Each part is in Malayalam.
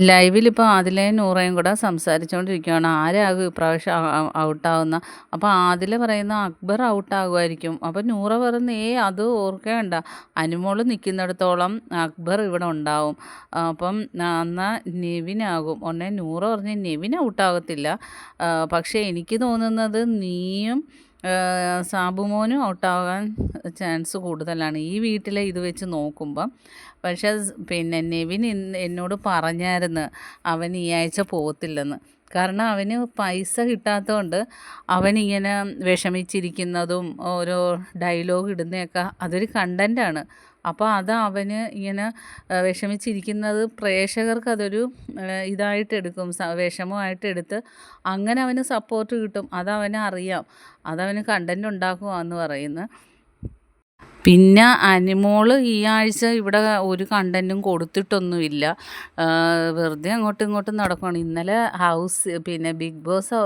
ലൈവിലിപ്പോൾ ആദിലയും നൂറയും കൂടെ സംസാരിച്ചുകൊണ്ടിരിക്കുകയാണ് ആരാകും ഇപ്രാവശ്യം ഔട്ടാവുന്ന? അപ്പോൾ ആദില പറയുന്ന അക്ബർ ഔട്ടാകുമായിരിക്കും. അപ്പോൾ നൂറ പറയുന്ന ഏ അത് ഓർക്കേണ്ട. അനുമോൾ നിൽക്കുന്നിടത്തോളം അക്ബർ ഇവിടെ ഉണ്ടാവും. അപ്പം എന്നാൽ നെവിനാകും. ഒന്നേ നൂറ പറഞ്ഞ് നെവിൻ ഔട്ടാകത്തില്ല. പക്ഷേ എനിക്ക് തോന്നുന്നത് നീയും സാബുമോനും ഔട്ടാകാൻ ചാൻസ് കൂടുതലാണ്. ഈ വീട്ടിലെ ഇത് വെച്ച് നോക്കുമ്പം പക്ഷേ പിന്നെ നെവിൻ എന്നോട് പറഞ്ഞായിരുന്നു അവൻ ഈ ആഴ്ച പോകത്തില്ലെന്ന്. കാരണം അവന് പൈസ കിട്ടാത്തതുകൊണ്ട് അവനിങ്ങനെ വിഷമിച്ചിരിക്കുന്നതും ഓരോ ഡയലോഗ് ഇടുന്നതൊക്കെ അതൊരു കണ്ടന്റാണ് അപ്പോൾ അത് അവന് ഇങ്ങനെ വിഷമിച്ചിരിക്കുന്നത് പ്രേക്ഷകർക്ക് അതൊരു ഇതായിട്ട് എടുക്കും. വിഷമമായിട്ട് എടുത്ത് അങ്ങനെ അവന് സപ്പോർട്ട് കിട്ടും. അതവന് അറിയാം. അതവന് കണ്ടന്റ് ഉണ്ടാക്കുവാന്ന് പറയുന്നത്. പിന്നെ അനിമോൾ ഈ ആഴ്ച ഇവിടെ ഒരു കണ്ടന്റും കൊടുത്തിട്ടൊന്നുമില്ല. വെറുതെ അങ്ങോട്ടും ഇങ്ങോട്ടും നടക്കുകയാണ് ഇന്നലെ ഹൗസ് പിന്നെ ബിഗ് ബോസ്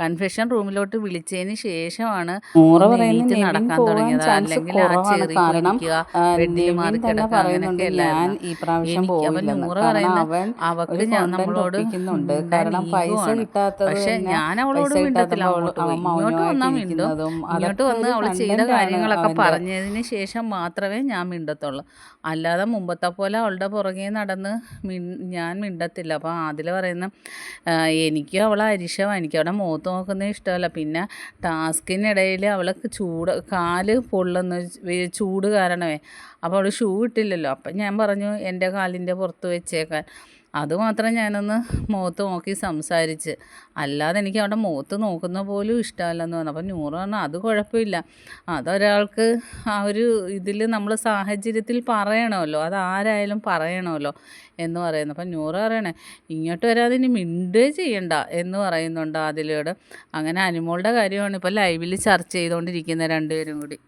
കൺഫെഷൻ റൂമിലോട്ട് വിളിച്ചതിന് ശേഷമാണ് നടക്കാൻ തുടങ്ങിയത്. അല്ലെങ്കിൽ ആ ചെറിയ അപ്പൊ നൂറ് പറയുന്ന അവക്ക് നമ്മളോട് പക്ഷെ ഞാൻ അവളോട് മിണ്ടത്തില്ല. അങ്ങോട്ട് ഇങ്ങോട്ട് വന്നാൽ മിണ്ടും. ഇങ്ങോട്ട് വന്ന് അവൾ ചെയ്ത കാര്യങ്ങളൊക്കെ പറഞ്ഞു പറഞ്ഞതിന് ശേഷം മാത്രമേ ഞാൻ മിണ്ടത്തുള്ളൂ. അല്ലാതെ മുമ്പത്തെ പോലെ അവളുടെ പുറകെ നടന്ന് മി ഞാൻ മിണ്ടത്തില്ല. അപ്പോൾ അതിൽ പറയുന്ന എനിക്കും അവളെ അരിശമാണ് എനിക്ക് അവളെ മുഖത്ത് നോക്കുന്നത് ഇഷ്ടമല്ല. പിന്നെ ടാസ്കിനിടയിൽ അവൾക്ക് ചൂട് കാൽ പൊള്ളുന്ന ചൂട് കാരണമേ. അപ്പോൾ അവൾ ഷൂ ഇട്ടില്ലല്ലോ. അപ്പം ഞാൻ പറഞ്ഞു എന്റെ കാലിന്റെ പുറത്ത് വെച്ചേക്കാൻ. അതുമാത്രം ഞാനൊന്ന് മുഖത്ത് നോക്കി സംസാരിച്ച്. അല്ലാതെ എനിക്ക് അവിടെ മുഖത്ത് നോക്കുന്ന പോലും ഇഷ്ടമല്ലെന്ന് പറഞ്ഞു. അപ്പം നൂറ് പറഞ്ഞു അത് കുഴപ്പമില്ല. അതൊരാൾക്ക് ആ ഒരു ഇതിൽ നമ്മൾ സാഹചര്യത്തിൽ പറയണമല്ലോ. അത് ആരായാലും പറയണമല്ലോ എന്ന് പറയുന്നു. അപ്പം നൂറ് പറയണേ ഇങ്ങോട്ട് വരാതെ ഇനി മിണ്ടേ ചെയ്യണ്ട എന്ന് പറയുന്നുണ്ട് അതിലൂടെ അങ്ങനെ അനുമോളുടെ കാര്യമാണ് ഇപ്പോൾ ലൈവിൽ ചർച്ച ചെയ്തുകൊണ്ടിരിക്കുന്നത് രണ്ടുപേരും കൂടി.